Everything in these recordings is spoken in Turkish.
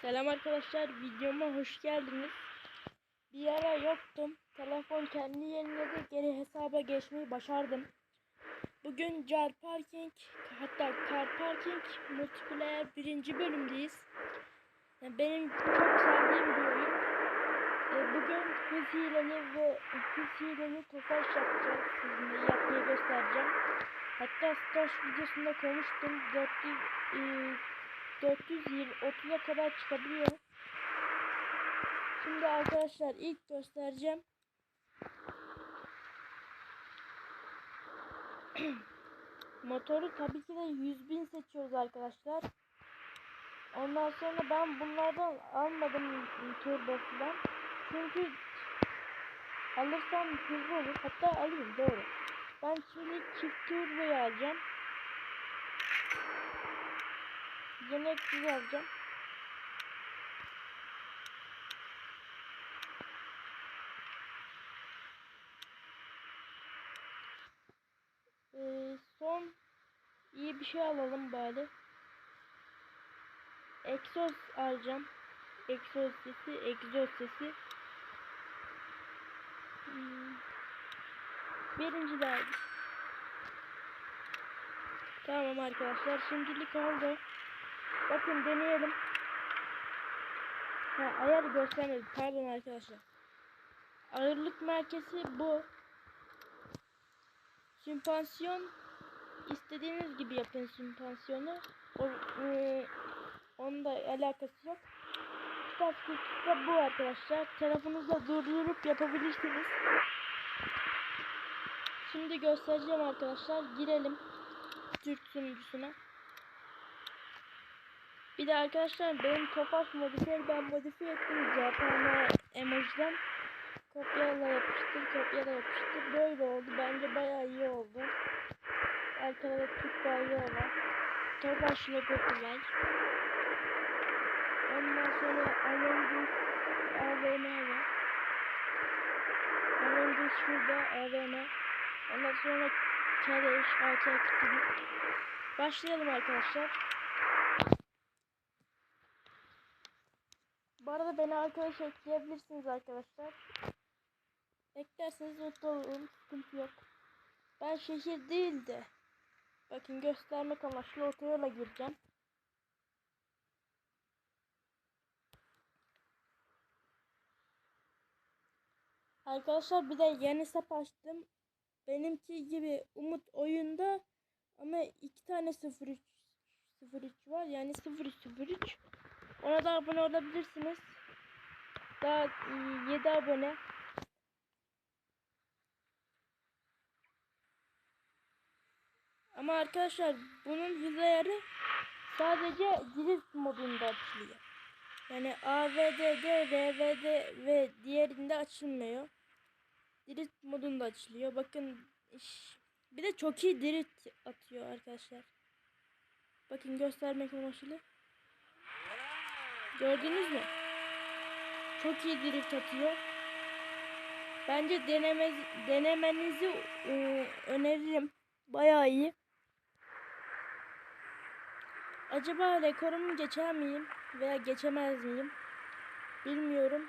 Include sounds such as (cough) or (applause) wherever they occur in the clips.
Selam arkadaşlar, videoma hoş geldiniz. Bir ara yoktum. Telefon kendi yeniledi, geri hesaba geçmeyi başardım. Bugün Car Parking, hatta Car Parking Multiplayer birinci bölümdeyiz. Yani benim çok sevdiğim bir oyun. E, Bugün hız hileli ve hız hileli tofaş yapacağız. Sizinle yapmayı göstereceğim. Hatta Stars videosunda konuştum. 400 e, 430'a kadar çıkabiliyor. Şimdi arkadaşlar ilk göstereceğim. (clears throat) Motoru tabii ki de 100.000 seçiyoruz arkadaşlar. Ondan sonra ben bunlardan almadım turbo. Çünkü alırsam hızlı olur. Hatta alayım doğru. Ben şimdi çift turboyu alacağım. Yemeksiz alacağım. Ee, son iyi bir şey alalım bari. Exos alacağım. Exos sesi, egzoz sesi. Hmm. Birinci de aldım. Tamam arkadaşlar şimdilik oldu. Bakın deneyelim. Ha, ayar göstermedi. Pardon arkadaşlar. Ağırlık merkezi bu. Süspansiyon istediğiniz gibi yapın süspansiyonu. O, e, onun da alakası yok. Kitap da bu arkadaşlar. Telefonunuzla durdurup yapabilirsiniz. Şimdi göstereceğim arkadaşlar. Girelim. Türk sunucusuna. Bir de arkadaşlar benim Tofaş modifiyer ben modifiye ettim CPM emojiden. Kopyala yapıştır, kopyala yapıştır. Böyle oldu. Bence bayağı iyi oldu. Arkada Türk bayrağı var. Tofaş logosu var. Ondan sonra Avengers AVM var. Avengers şurada AVM. Ondan sonra Keleş, AK Kitty. Başlayalım arkadaşlar. Bu arada beni arkadaş ekleyebilirsiniz arkadaşlar. Eklerseniz mutlu olurum. Sıkıntı yok. Ben şehir değil de bakın göstermek amaçlı otoyola gireceğim. Arkadaşlar bir de yeni hesap açtım. Benimki gibi Umut oyunda ama iki tane 03 03 var yani 0303 ona da abone olabilirsiniz. Daha 7 abone. Ama arkadaşlar bunun hız ayarı sadece drift modunda açılıyor. Yani AVD'de, RVD ve diğerinde açılmıyor. Drift modunda açılıyor. Bakın bir de çok iyi drift atıyor arkadaşlar. Bakın göstermek amaçlı. Gördünüz mü? Çok iyi drift atıyor. Bence deneme, denemenizi e, öneririm. Bayağı iyi. Acaba rekorumu geçer miyim veya geçemez miyim? Bilmiyorum.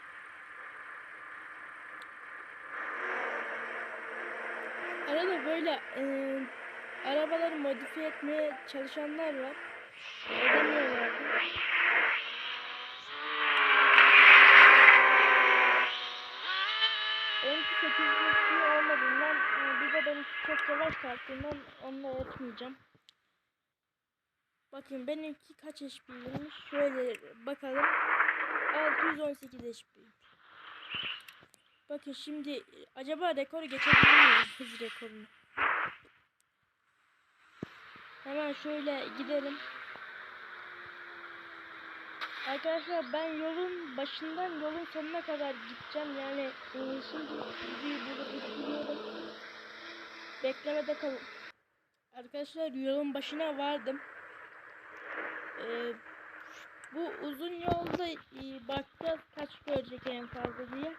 Arada böyle e, arabaları modifiye etmeye çalışanlar var. Edemiyorlardı. Benimki 800 olmadığından e, bir de benimki çok yavaş kalktığından onunla yapmayacağım. Bakın benimki kaç HP'ymiş şöyle bakalım. 618 HP. Bakın şimdi acaba rekoru geçebilir miyim (laughs) hız rekorunu? Hemen şöyle gidelim. Arkadaşlar ben yolun başından yolun sonuna kadar gideceğim. Yani e, şimdi videoyu burada bitiriyorum. Beklemede kalın. Arkadaşlar yolun başına vardım. Ee, bu uzun yolda e, bakacağız kaç görecek en fazla diye.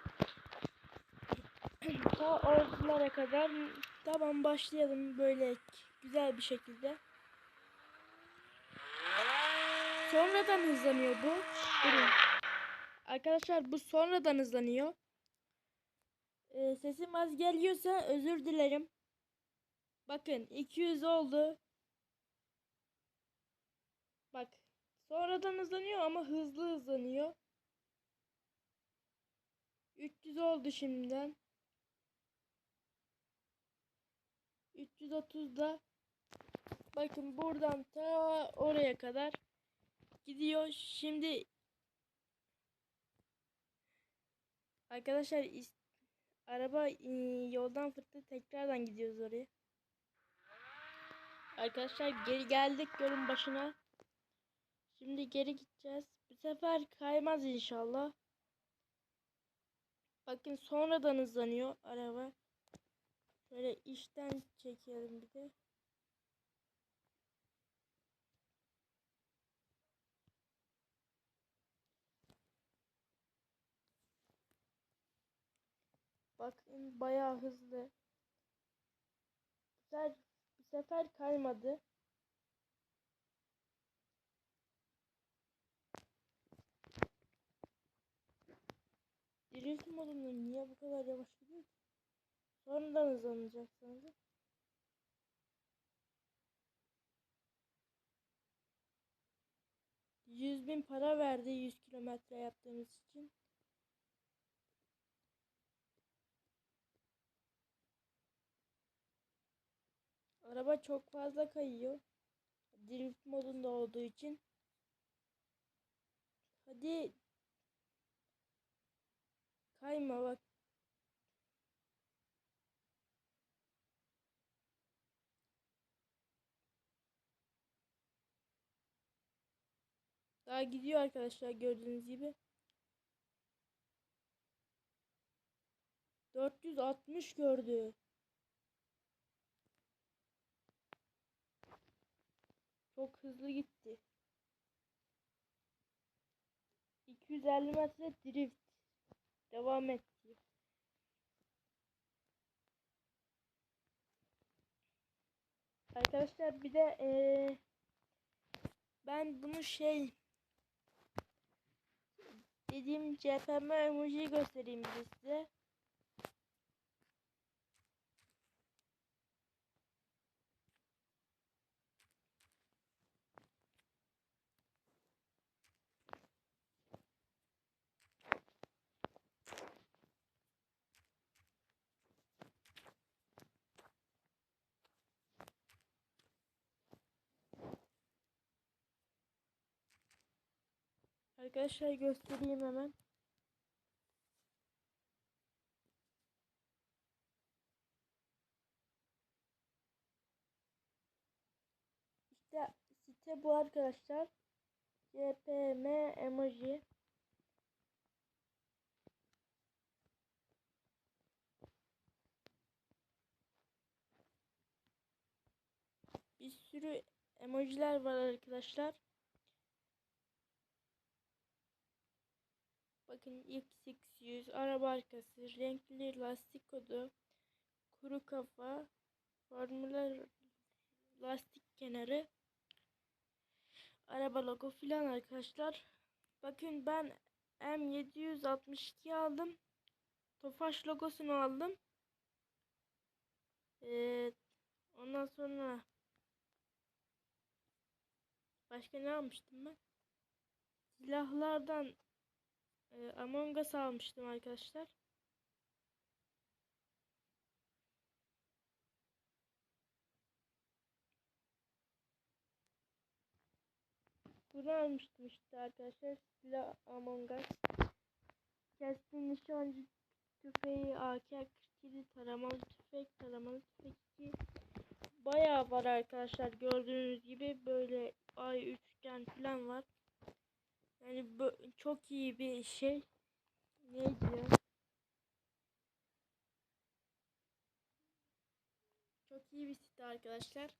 (clears throat) Ta ortalara kadar tamam başlayalım böyle güzel bir şekilde. Sonradan hızlanıyor bu. Durun. Arkadaşlar bu sonradan hızlanıyor. Ee, sesim az geliyorsa özür dilerim. Bakın 200 oldu. Bak sonradan hızlanıyor ama hızlı hızlanıyor. 300 oldu şimdiden. 330 da bakın buradan ta oraya kadar gidiyor. Şimdi arkadaşlar araba e, yoldan fırladı tekrardan gidiyoruz oraya. Arkadaşlar geri geldik yolun başına. Şimdi geri gideceğiz. Bu sefer kaymaz inşallah. Bakın sonradan hızlanıyor araba. Şöyle işten çekelim bir de. Bakın bayağı hızlı. Bu sefer, bu sefer kaymadı. Drift modunda niye bu kadar yavaş gidiyor ki? Sonradan hızlanacak sanırım. Yüz bin para verdi 100 kilometre yaptığımız için. Araba çok fazla kayıyor. Drift modunda olduğu için. Hadi kayma bak. Daha gidiyor arkadaşlar gördüğünüz gibi. 460 gördü. Çok hızlı gitti. 250 metre drift. Devam etti. Arkadaşlar bir de eee, ben bunu şey dediğim CPM emoji göstereyim size. Arkadaşlar göstereyim hemen. İşte site bu arkadaşlar. CPM emoji. Bir sürü emojiler var arkadaşlar. Bakın X600, araba arkası, renkli lastik kodu, kuru kafa, formüler lastik kenarı, araba logo filan arkadaşlar. Bakın ben M762 aldım. Tofaş logosunu aldım. Ee, ondan sonra başka ne almıştım ben? Silahlardan e, Among Us almıştım arkadaşlar. Bunu almıştım işte arkadaşlar. Silah Among Us. Keskin nişancı tüfeği, AK-47, taramalı tüfek, taramalı tüfek 2. Bayağı var arkadaşlar. Gördüğünüz gibi böyle ay üçgen falan var. Yani bu çok iyi bir şey. Neydi ya? Çok iyi bir site arkadaşlar.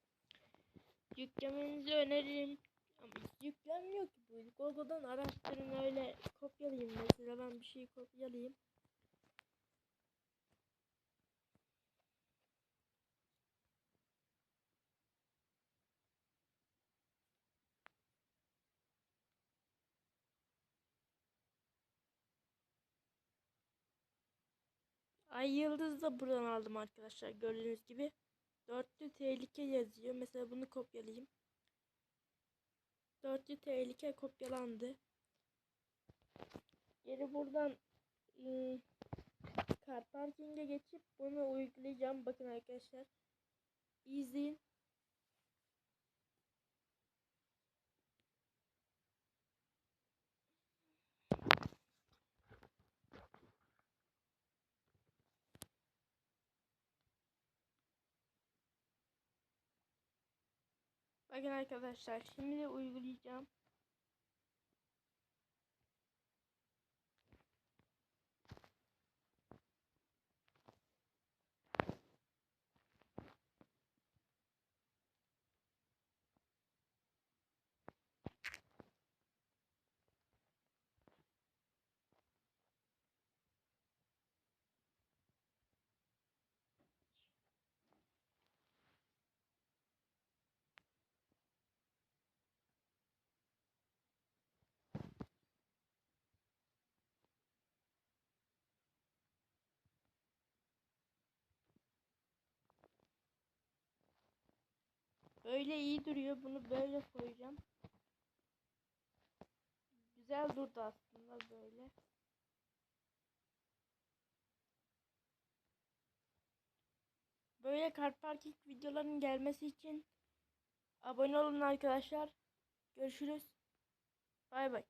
Yüklemenizi öneririm. Ama yüklenmiyor ki bu. Google'dan araştırın öyle kopyalayayım mesela ben bir şey kopyalayayım. Ay yıldız da buradan aldım arkadaşlar gördüğünüz gibi. Dörtlü tehlike yazıyor. Mesela bunu kopyalayayım. Dörtlü tehlike kopyalandı. Geri buradan ıı, car parking'e geçip bunu uygulayacağım. Bakın arkadaşlar. İzleyin. Bakın arkadaşlar şimdi uygulayacağım. Böyle iyi duruyor. Bunu böyle koyacağım. Güzel durdu aslında böyle. Böyle kart parking videoların gelmesi için abone olun arkadaşlar. Görüşürüz. Bay bay.